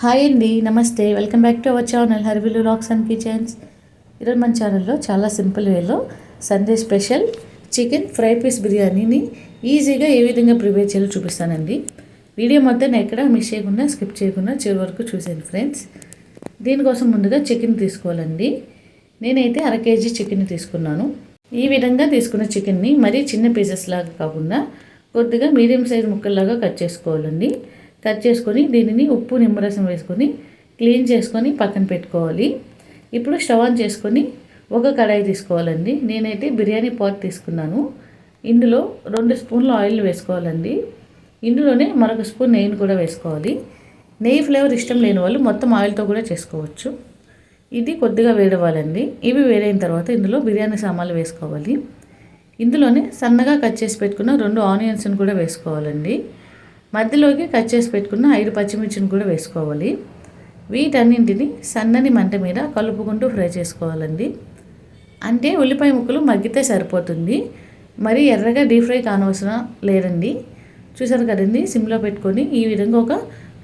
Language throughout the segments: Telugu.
హాయ్ అండి నమస్తే welcome back to our channel హర్విలు లాక్స్ అండ్ కిచెన్స్ ఈరోజు మన ఛానల్లో చాలా సింపుల్ వేలో Sunday special chicken fry piece బిర్యానీని ఈజీగా ఏ విధంగా ప్రిపేర్ చేయాలో చూపిస్తానండి. వీడియో మొత్తం ఎక్కడ మిస్ చేయకుండా స్కిప్ చేయకుండా చివరి వరకు చూసాను ఫ్రెండ్స్ దీనికోసం ముందుగా చికెన్ తీసుకోవాలండి. నేనైతే అర కేజీ చికెన్ తీసుకున్నాను. ఈ విధంగా తీసుకున్న చికెన్ని మరీ చిన్న పీసెస్ లాగా కాకుండా కొద్దిగా మీడియం సైజ్ ముక్కల్లాగా కట్ చేసుకోవాలండి. కట్ చేసుకొని దీనిని ఉప్పు నిమ్మరసం వేసుకొని క్లీన్ చేసుకొని పక్కన పెట్టుకోవాలి. ఇప్పుడు స్టవ్ ఆన్ చేసుకొని ఒక కడాయి తీసుకోవాలండి. నేనైతే బిర్యానీ పాట్ తీసుకున్నాను. ఇందులో రెండు స్పూన్ల ఆయిల్ వేసుకోవాలండి. ఇందులోనే మరొక స్పూన్ నెయ్యిని కూడా వేసుకోవాలి. నెయ్యి ఫ్లేవర్ ఇష్టం లేని వాళ్ళు మొత్తం ఆయిల్తో కూడా చేసుకోవచ్చు. ఇది కొద్దిగా వేడవ్వాలండి. ఇవి వేడైన తర్వాత ఇందులో బిర్యానీ సామాన్లు వేసుకోవాలి. ఇందులోనే సన్నగా కట్ చేసి పెట్టుకున్న రెండు ఆనియన్స్ని కూడా వేసుకోవాలండి. మధ్యలోకి కట్ చేసి పెట్టుకున్న ఐదు పచ్చిమిర్చిని కూడా వేసుకోవాలి. వీటన్నింటిని సన్నని మంట మీద కలుపుకుంటూ ఫ్రై చేసుకోవాలండి. అంటే ఉల్లిపాయ ముక్కలు మగ్గితే సరిపోతుంది. మరి ఎర్రగా డీప్ ఫ్రై కానవసరం లేదండి. చూసారు కదండి సిమ్లో పెట్టుకొని ఈ విధంగా ఒక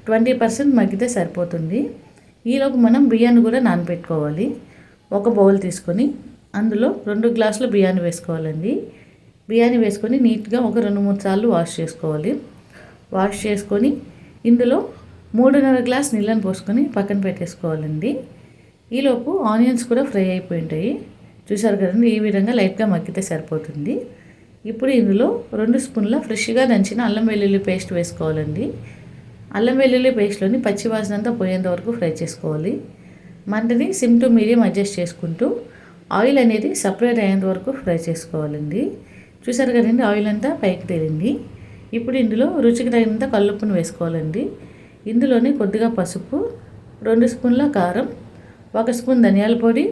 ట్వంటీ పర్సెంట్ మగ్గితే సరిపోతుంది. ఈలోపు మనం బియ్యాన్ని కూడా నానబెట్టుకోవాలి. ఒక బౌల్ తీసుకొని అందులో రెండు గ్లాసులు బియ్యాన్ని వేసుకోవాలండి. బియ్యాన్ని వేసుకొని నీట్గా ఒక రెండు మూడు సార్లు వాష్ చేసుకోవాలి. వాష్ చేసుకొని ఇందులో మూడున్నర గ్లాస్ నీళ్ళని పోసుకొని పక్కన పెట్టేసుకోవాలండి. ఈలోపు ఆనియన్స్ కూడా ఫ్రై అయిపోయి ఉంటాయి. చూసారు కదండి ఈ విధంగా లైట్గా మగ్గితే సరిపోతుంది. ఇప్పుడు ఇందులో రెండు స్పూన్ల ఫ్రెష్గా దంచిన అల్లం వెల్లుల్లి పేస్ట్ వేసుకోవాలండి. అల్లం వెల్లుల్లి పేస్ట్లోని పచ్చివాసన అంతా పోయేంత వరకు ఫ్రై చేసుకోవాలి. మంటని సిమ్ టు మీడియం అడ్జస్ట్ చేసుకుంటూ ఆయిల్ అనేది సపరేట్ అయ్యేంత వరకు ఫ్రై చేసుకోవాలండి. చూసారు కదండి ఆయిల్ అంతా పైకి తేలింది. ఇప్పుడు ఇందులో రుచికి తగినంత కల్లుప్పును వేసుకోవాలండి. ఇందులోనే కొద్దిగా పసుపు రెండు స్పూన్ల కారం ఒక స్పూన్ ధనియాల పొడి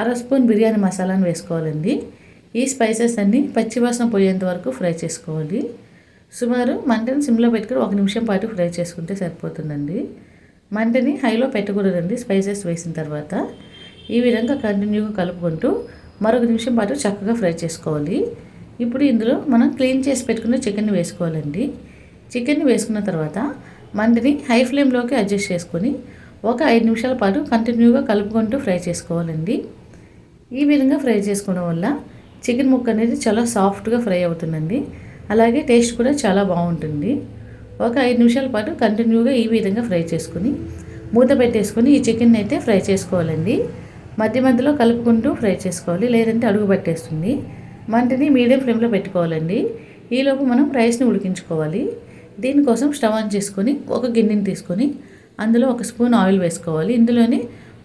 అర స్పూన్ బిర్యానీ మసాలాను వేసుకోవాలండి. ఈ స్పైసెస్ అన్నీ పచ్చివాసన పోయేంత వరకు ఫ్రై చేసుకోవాలి. సుమారు మంటని సిమ్లో పెట్టుకుని ఒక నిమిషం పాటు ఫ్రై చేసుకుంటే సరిపోతుందండి. మంటని హైలో పెట్టకూడదండి స్పైసెస్ వేసిన తర్వాత. ఈ విధంగా కంటిన్యూగా కలుపుకుంటూ మరొక నిమిషం పాటు చక్కగా ఫ్రై చేసుకోవాలి. ఇప్పుడు ఇందులో మనం క్లీన్ చేసి పెట్టుకున్న చికెన్ వేసుకోవాలండి. చికెన్ వేసుకున్న తర్వాత మండిని హై ఫ్లేమ్లోకి అడ్జస్ట్ చేసుకొని ఒక ఐదు నిమిషాల పాటు కంటిన్యూగా కలుపుకుంటూ ఫ్రై చేసుకోవాలండి. ఈ విధంగా ఫ్రై చేసుకోవడం వల్ల చికెన్ ముక్క అనేది చాలా సాఫ్ట్గా ఫ్రై అవుతుందండి. అలాగే టేస్ట్ కూడా చాలా బాగుంటుంది. ఒక ఐదు నిమిషాల పాటు కంటిన్యూగా ఈ విధంగా ఫ్రై చేసుకుని మూత పెట్టేసుకొని ఈ చికెన్ అయితే ఫ్రై చేసుకోవాలండి. మధ్య మధ్యలో కలుపుకుంటూ ఫ్రై చేసుకోవాలి లేదంటే అడుగు పట్టేస్తుంది. మంటని మీడియం ఫ్లేమ్లో పెట్టుకోవాలండి. ఈలోపు మనం రైస్ని ఉడికించుకోవాలి. దీనికోసం స్టవ్ ఆన్ చేసుకొని ఒక గిన్నెని తీసుకొని అందులో ఒక స్పూన్ ఆయిల్ వేసుకోవాలి. ఇందులోనే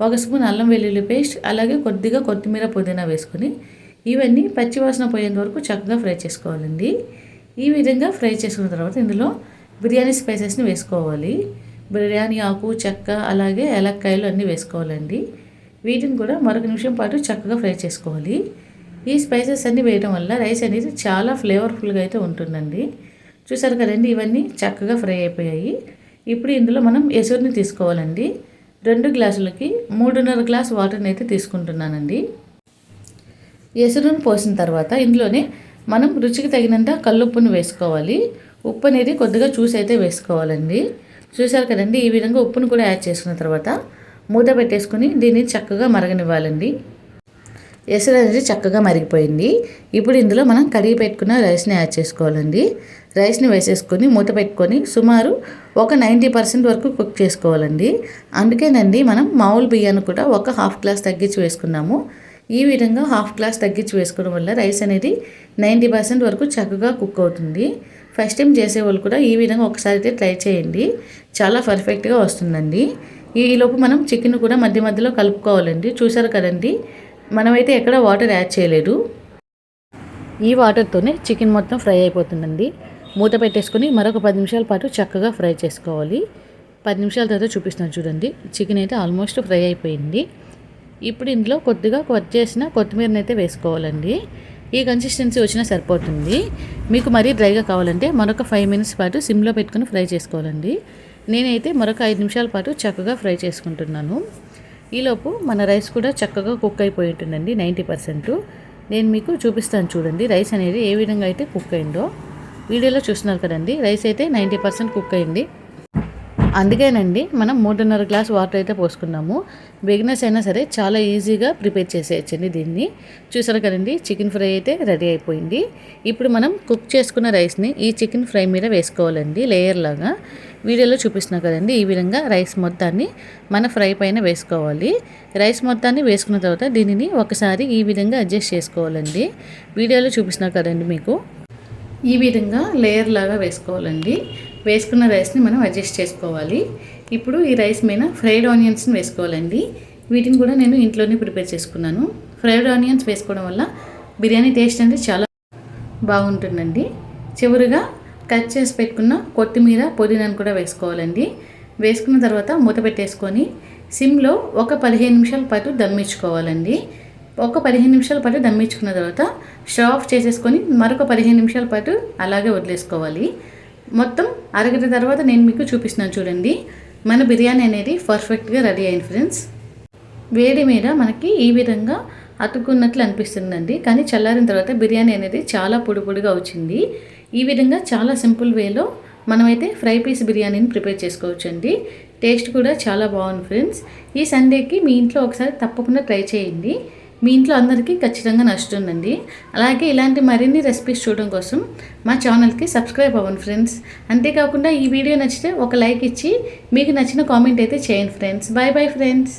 ఒక స్పూన్ అల్లం వెల్లుల్లి పేస్ట్ అలాగే కొద్దిగా కొత్తిమీర పుదీనా వేసుకొని ఇవన్నీ పచ్చివాసన పోయేంత వరకు చక్కగా ఫ్రై చేసుకోవాలండి. ఈ విధంగా ఫ్రై చేసుకున్న తర్వాత ఇందులో బిర్యానీ స్పైసెస్ని వేసుకోవాలి. బిర్యానీ ఆకు చెక్క అలాగే ఏలక్కాయలు అన్నీ వేసుకోవాలండి. వీటిని కూడా మరొక నిమిషం పాటు చక్కగా ఫ్రై చేసుకోవాలి. ఈ స్పైసెస్ అన్నీ వేయడం వల్ల రైస్ అనేది చాలా ఫ్లేవర్ఫుల్గా అయితే ఉంటుందండి. చూసారు కదండి ఇవన్నీ చక్కగా ఫ్రై అయిపోయాయి. ఇప్పుడు ఇందులో మనం ఎసురుని తీసుకోవాలండి. రెండు గ్లాసులకి మూడున్నర గ్లాస్ వాటర్ని అయితే తీసుకుంటున్నానండి. ఎసురును పోసిన తర్వాత ఇందులోనే మనం రుచికి తగినంత కల్లుప్పును వేసుకోవాలి. ఉప్పు అనేది కొద్దిగా చూసి అయితే వేసుకోవాలండి. చూసారు కదండి ఈ విధంగా ఉప్పును కూడా యాడ్ చేసుకున్న తర్వాత మూత పెట్టేసుకుని దీన్ని చక్కగా మరగనివ్వాలండి. ఎసరు అనేది చక్కగా మరిగిపోయింది. ఇప్పుడు ఇందులో మనం కడిగి పెట్టుకున్న రైస్ని యాడ్ చేసుకోవాలండి. రైస్ని వేసేసుకొని మూత పెట్టుకొని సుమారు ఒక నైంటీ పర్సెంట్ వరకు కుక్ చేసుకోవాలండి. అందుకేనండి మనం మామూలు బియ్యాన్ని కూడా ఒక హాఫ్ గ్లాస్ తగ్గించి వేసుకున్నాము. ఈ విధంగా హాఫ్ గ్లాస్ తగ్గించి వేసుకోవడం వల్ల రైస్ అనేది నైంటీ పర్సెంట్ వరకు చక్కగా కుక్ అవుతుంది. ఫస్ట్ టైం చేసేవాళ్ళు కూడా ఈ విధంగా ఒకసారి అయితే ట్రై చేయండి. చాలా పర్ఫెక్ట్గా వస్తుందండి. ఈలోపు మనం చికెన్ కూడా మధ్య మధ్యలో కలుపుకోవాలండి. చూసారు కదండి? మనమైతే ఎక్కడ వాటర్ యాడ్ చేయలేదు. ఈ వాటర్తోనే చికెన్ మొత్తం ఫ్రై అయిపోతుందండి. మూత పెట్టేసుకొని మరొక పది నిమిషాల పాటు చక్కగా ఫ్రై చేసుకోవాలి. పది నిమిషాల తర్వాత చూపిస్తున్నాను చూడండి. చికెన్ అయితే ఆల్మోస్ట్ ఫ్రై అయిపోయింది. ఇప్పుడు ఇందులో కొద్దిగా కట్ చేసిన కొత్తిమీరని అయితే వేసుకోవాలండి. ఈ కన్సిస్టెన్సీ వచ్చినా సరిపోతుంది. మీకు మరీ డ్రైగా కావాలంటే మరొక ఫైవ్ మినిట్స్ పాటు సిమ్లో పెట్టుకుని ఫ్రై చేసుకోవాలండి. నేనైతే మరొక ఐదు నిమిషాల పాటు చక్కగా ఫ్రై చేసుకుంటున్నాను. ఈలోపు మన రైస్ కూడా చక్కగా కుక్ అయిపోయి ఉంటుందండి నైంటీ పర్సెంట్. నేను మీకు చూపిస్తాను చూడండి రైస్ అనేది ఏ విధంగా అయితే కుక్ అయిందో. వీడియోలో చూస్తున్నారు కదండి రైస్ అయితే నైంటీ పర్సెంట్ కుక్ అయింది. అందుకేనండి మనం మూడున్నర గ్లాస్ వాటర్ అయితే పోసుకున్నాము. బిగినర్స్ అయినా సరే చాలా ఈజీగా ప్రిపేర్ చేసేయచ్చండి దీన్ని. చూసారు కదండి చికెన్ ఫ్రై అయితే రెడీ అయిపోయింది. ఇప్పుడు మనం కుక్ చేసుకున్న రైస్ని ఈ చికెన్ ఫ్రై మీద వేసుకోవాలండి లేయర్ లాగా. వీడియోలో చూపిస్తున్నా కదండి ఈ విధంగా రైస్ మొత్తాన్ని మన ఫ్రై పైన వేసుకోవాలి. రైస్ మొత్తాన్ని వేసుకున్న తర్వాత దీనిని ఒకసారి ఈ విధంగా అడ్జస్ట్ చేసుకోవాలండి. వీడియోలో చూపిస్తున్నా కదండి మీకు. ఈ విధంగా లేయర్ లాగా వేసుకోవాలండి. వేసుకున్న రైస్ని మనం అడ్జస్ట్ చేసుకోవాలి. ఇప్పుడు ఈ రైస్ మీద ఫ్రైడ్ ఆనియన్స్ని వేసుకోవాలండి. వీటిని కూడా నేను ఇంట్లోనే ప్రిపేర్ చేసుకున్నాను. ఫ్రైడ్ ఆనియన్స్ వేసుకోవడం వల్ల బిర్యానీ టేస్ట్ అనేది చాలా బాగుంటుందండి. చివరిగా కట్ చేసి పెట్టుకున్న కొత్తిమీర పుదీనాను కూడా వేసుకోవాలండి. వేసుకున్న తర్వాత మూత పెట్టేసుకొని సిమ్లో ఒక పదిహేను నిమిషాల పాటు దమ్మించుకోవాలండి. ఒక పదిహేను నిమిషాల పాటు దమ్మించుకున్న తర్వాత స్టవ్ ఆఫ్ చేసేసుకొని మరొక పదిహేను నిమిషాల పాటు అలాగే వదిలేసుకోవాలి. మొత్తం అరగంట తర్వాత నేను మీకు చూపిస్తున్నాను చూడండి. మన బిర్యానీ అనేది పర్ఫెక్ట్గా రెడీ అయింది ఫ్రెండ్స్ వేడి మీద మనకి ఈ విధంగా అతుక్కున్నట్లు అనిపిస్తుందండి. కానీ చల్లారిన తర్వాత బిర్యానీ అనేది చాలా పొడి పొడిగా వచ్చింది. ఈ విధంగా చాలా సింపుల్ వేలో మనమైతే ఫ్రై పీస్ బిర్యానీని ప్రిపేర్ చేసుకోవచ్చు అండి టేస్ట్ కూడా చాలా బాగుంది ఫ్రెండ్స్ ఈ సండేకి మీ ఇంట్లో ఒకసారి తప్పకుండా ట్రై చేయండి. మీ ఇంట్లో అందరికీ ఖచ్చితంగా నచ్చుతుందండి అలాగే ఇలాంటి మరిన్ని రెసిపీస్ చూడడం కోసం మా ఛానల్కి సబ్స్క్రైబ్ అవ్వండి ఫ్రెండ్స్. అంతేకాకుండా ఈ వీడియో నచ్చితే ఒక లైక్ ఇచ్చి మీకు నచ్చిన కామెంట్ అయితే చేయండి ఫ్రెండ్స్. Bye bye friends.